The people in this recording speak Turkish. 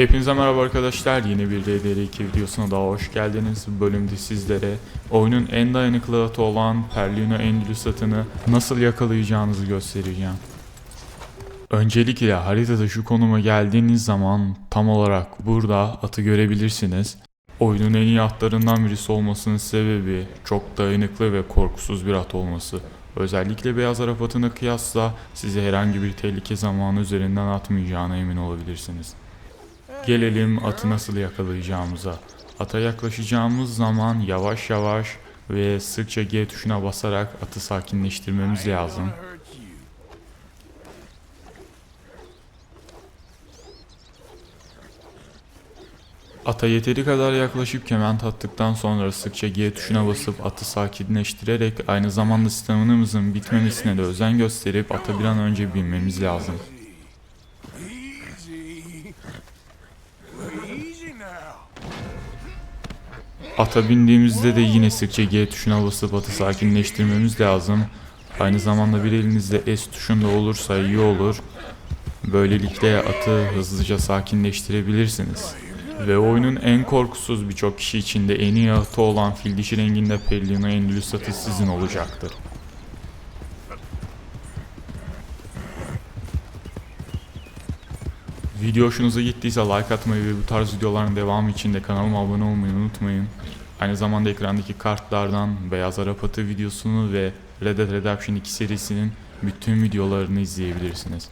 Hepinize merhaba arkadaşlar. Yeni bir DDR2 videosuna daha hoş geldiniz. Bu bölümde sizlere oyunun en dayanıklı atı olan Perlino Endülüs atını nasıl yakalayacağınızı göstereceğim. Öncelikle haritada şu konuma geldiğiniz zaman tam olarak burada atı görebilirsiniz. Oyunun en iyi atlarından birisi olmasının sebebi çok dayanıklı ve korkusuz bir at olması. Özellikle beyaz Arap atına kıyasla sizi herhangi bir tehlike zamanı üzerinden atmayacağına emin olabilirsiniz. Gelelim atı nasıl yakalayacağımıza. Ata yaklaşacağımız zaman yavaş yavaş ve sıkça G tuşuna basarak atı sakinleştirmemiz lazım. Ata yeteri kadar yaklaşıp kement attıktan sonra sıkça G tuşuna basıp atı sakinleştirerek aynı zamanda staminamızın bitmemesine de özen gösterip ata bir an önce binmemiz lazım. Ata bindiğimizde de yine sıkça G tuşuna basıp atı sakinleştirmemiz lazım. Aynı zamanda bir elinizde S tuşunda olursa iyi olur. Böylelikle atı hızlıca sakinleştirebilirsiniz. Ve oyunun en korkusuz birçok kişi için de en iyi atı olan fil dişi renginde Pellino Endülüs atı sizin olacaktır. Video hoşunuza gittiyse like atmayı ve bu tarz videoların devamı için de kanalıma abone olmayı unutmayın. Aynı zamanda ekrandaki kartlardan Beyaz Arap Atı videosunu ve Red Dead Redemption 2 serisinin bütün videolarını izleyebilirsiniz.